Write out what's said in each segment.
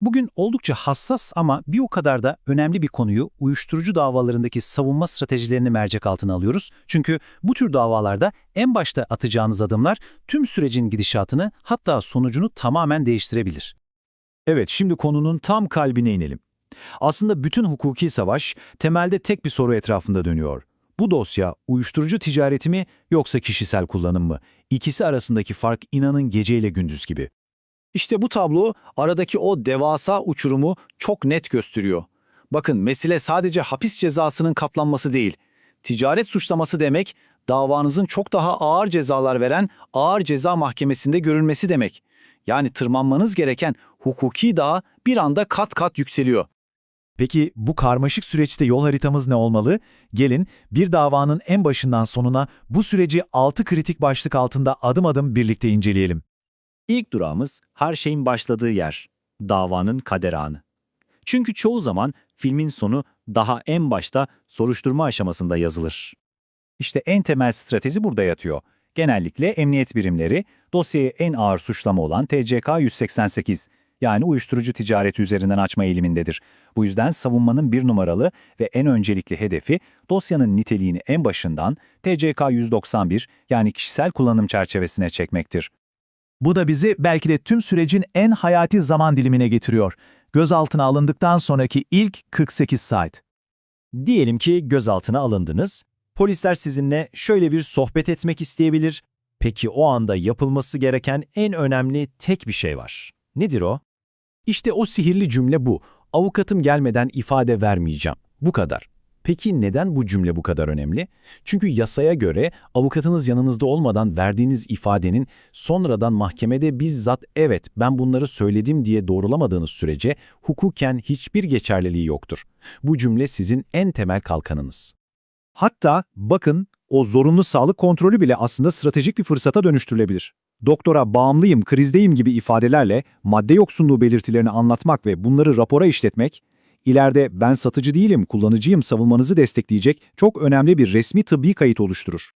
Bugün oldukça hassas ama bir o kadar da önemli bir konuyu uyuşturucu davalarındaki savunma stratejilerini mercek altına alıyoruz. Çünkü bu tür davalarda en başta atacağınız adımlar tüm sürecin gidişatını hatta sonucunu tamamen değiştirebilir. Evet, şimdi konunun tam kalbine inelim. Aslında bütün hukuki savaş temelde tek bir soru etrafında dönüyor. Bu dosya uyuşturucu ticareti mi yoksa kişisel kullanım mı? İkisi arasındaki fark inanın geceyle gündüz gibi. İşte bu tablo aradaki o devasa uçurumu çok net gösteriyor. Bakın mesele sadece hapis cezasının katlanması değil. Ticaret suçlaması demek davanızın çok daha ağır cezalar veren ağır ceza mahkemesinde görülmesi demek. Yani tırmanmanız gereken hukuki dağ bir anda kat kat yükseliyor. Peki bu karmaşık süreçte yol haritamız ne olmalı? Gelin bir davanın en başından sonuna bu süreci 6 kritik başlık altında adım adım birlikte inceleyelim. İlk durağımız her şeyin başladığı yer, davanın kader anı. Çünkü çoğu zaman filmin sonu daha en başta soruşturma aşamasında yazılır. İşte en temel strateji burada yatıyor. Genellikle emniyet birimleri dosyayı en ağır suçlama olan TCK 188 yani uyuşturucu ticareti üzerinden açma eğilimindedir. Bu yüzden savunmanın bir numaralı ve en öncelikli hedefi dosyanın niteliğini en başından TCK 191 yani kişisel kullanım çerçevesine çekmektir. Bu da bizi belki de tüm sürecin en hayati zaman dilimine getiriyor. Gözaltına alındıktan sonraki ilk 48 saat. Diyelim ki gözaltına alındınız. Polisler sizinle şöyle bir sohbet etmek isteyebilir. Peki o anda yapılması gereken en önemli tek bir şey var. Nedir o? İşte o sihirli cümle bu. Avukatım gelmeden ifade vermeyeceğim. Bu kadar. Peki neden bu cümle bu kadar önemli? Çünkü yasaya göre avukatınız yanınızda olmadan verdiğiniz ifadenin sonradan mahkemede bizzat evet ben bunları söyledim diye doğrulamadığınız sürece hukuken hiçbir geçerliliği yoktur. Bu cümle sizin en temel kalkanınız. Hatta bakın o zorunlu sağlık kontrolü bile aslında stratejik bir fırsata dönüştürülebilir. Doktora bağımlıyım, krizdeyim gibi ifadelerle madde yoksunluğu belirtilerini anlatmak ve bunları rapora işletmek, ileride ben satıcı değilim, kullanıcıyım savunmanızı destekleyecek çok önemli bir resmi tıbbi kayıt oluşturur.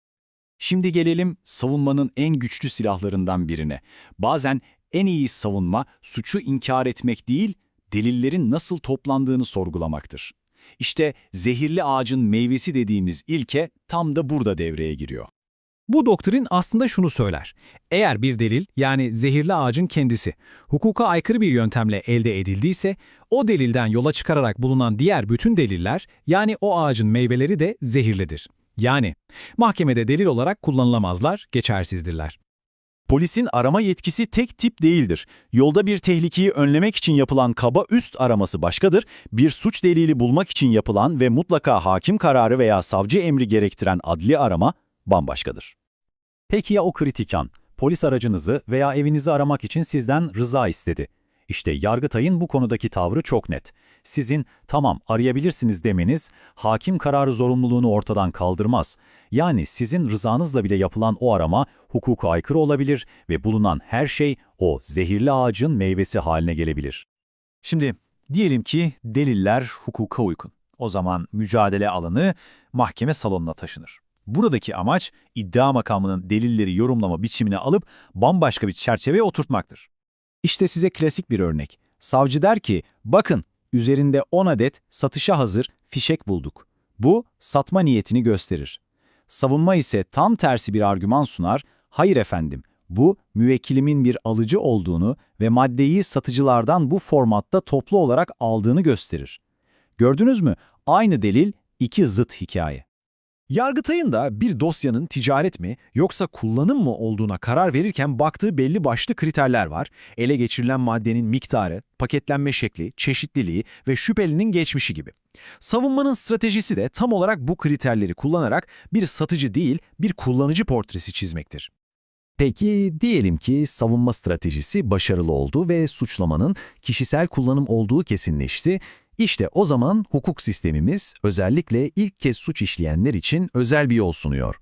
Şimdi gelelim savunmanın en güçlü silahlarından birine. Bazen en iyi savunma suçu inkar etmek değil, delillerin nasıl toplandığını sorgulamaktır. İşte zehirli ağacın meyvesi dediğimiz ilke tam da burada devreye giriyor. Bu doktrin aslında şunu söyler. Eğer bir delil yani zehirli ağacın kendisi hukuka aykırı bir yöntemle elde edildiyse o delilden yola çıkararak bulunan diğer bütün deliller yani o ağacın meyveleri de zehirlidir. Yani mahkemede delil olarak kullanılamazlar, geçersizdirler. Polisin arama yetkisi tek tip değildir. Yolda bir tehlikeyi önlemek için yapılan kaba üst araması başkadır, bir suç delili bulmak için yapılan ve mutlaka hakim kararı veya savcı emri gerektiren adli arama bambaşkadır. Peki ya o kritik an? Polis aracınızı veya evinizi aramak için sizden rıza istedi. İşte Yargıtay'ın bu konudaki tavrı çok net. Sizin tamam arayabilirsiniz demeniz hakim kararı zorunluluğunu ortadan kaldırmaz. Yani sizin rızanızla bile yapılan o arama hukuka aykırı olabilir ve bulunan her şey o zehirli ağacın meyvesi haline gelebilir. Şimdi diyelim ki deliller hukuka uygun. O zaman mücadele alanı mahkeme salonuna taşınır. Buradaki amaç iddia makamının delilleri yorumlama biçimine alıp bambaşka bir çerçeveye oturtmaktır. İşte size klasik bir örnek. Savcı der ki, bakın üzerinde 10 adet satışa hazır fişek bulduk. Bu satma niyetini gösterir. Savunma ise tam tersi bir argüman sunar, hayır efendim bu müvekkilimin bir alıcı olduğunu ve maddeyi satıcılardan bu formatta toplu olarak aldığını gösterir. Gördünüz mü? Aynı delil, iki zıt hikaye. Yargıtay'ın da bir dosyanın ticaret mi yoksa kullanım mı olduğuna karar verirken baktığı belli başlı kriterler var. Ele geçirilen maddenin miktarı, paketlenme şekli, çeşitliliği ve şüphelinin geçmişi gibi. Savunmanın stratejisi de tam olarak bu kriterleri kullanarak bir satıcı değil bir kullanıcı portresi çizmektir. Peki diyelim ki savunma stratejisi başarılı oldu ve suçlamanın kişisel kullanım olduğu kesinleşti. İşte o zaman hukuk sistemimiz özellikle ilk kez suç işleyenler için özel bir yol sunuyor.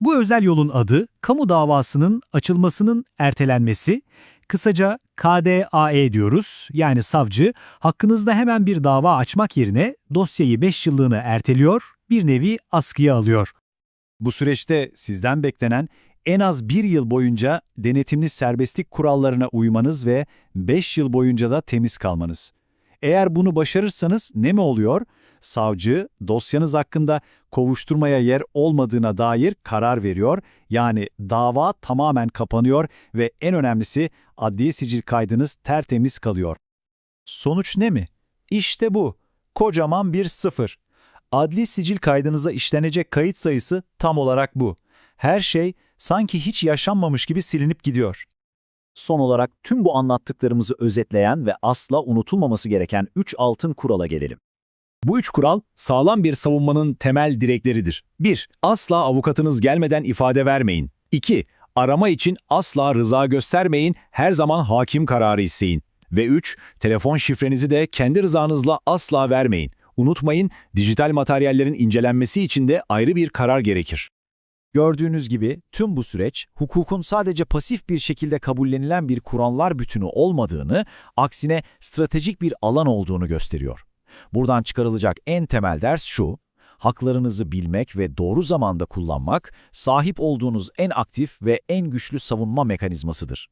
Bu özel yolun adı, kamu davasının açılmasının ertelenmesi, kısaca KDAE diyoruz, yani savcı, hakkınızda hemen bir dava açmak yerine dosyayı 5 yıllığına erteliyor, bir nevi askıya alıyor. Bu süreçte sizden beklenen en az bir yıl boyunca denetimli serbestlik kurallarına uymanız ve 5 yıl boyunca da temiz kalmanız. Eğer bunu başarırsanız ne mi oluyor? Savcı, dosyanız hakkında kovuşturmaya yer olmadığına dair karar veriyor, yani dava tamamen kapanıyor ve en önemlisi adliye sicil kaydınız tertemiz kalıyor. Sonuç ne mi? İşte bu. Kocaman bir sıfır. Adli sicil kaydınıza işlenecek kayıt sayısı tam olarak bu. Her şey sanki hiç yaşanmamış gibi silinip gidiyor. Son olarak tüm bu anlattıklarımızı özetleyen ve asla unutulmaması gereken 3 altın kurala gelelim. Bu üç kural sağlam bir savunmanın temel direkleridir. 1. Asla avukatınız gelmeden ifade vermeyin. 2. Arama için asla rıza göstermeyin, her zaman hakim kararı isteyin. Ve 3. Telefon şifrenizi de kendi rızanızla asla vermeyin. Unutmayın, dijital materyallerin incelenmesi için de ayrı bir karar gerekir. Gördüğünüz gibi tüm bu süreç hukukun sadece pasif bir şekilde kabullenilen bir kurallar bütünü olmadığını, aksine stratejik bir alan olduğunu gösteriyor. Buradan çıkarılacak en temel ders şu, haklarınızı bilmek ve doğru zamanda kullanmak, sahip olduğunuz en aktif ve en güçlü savunma mekanizmasıdır.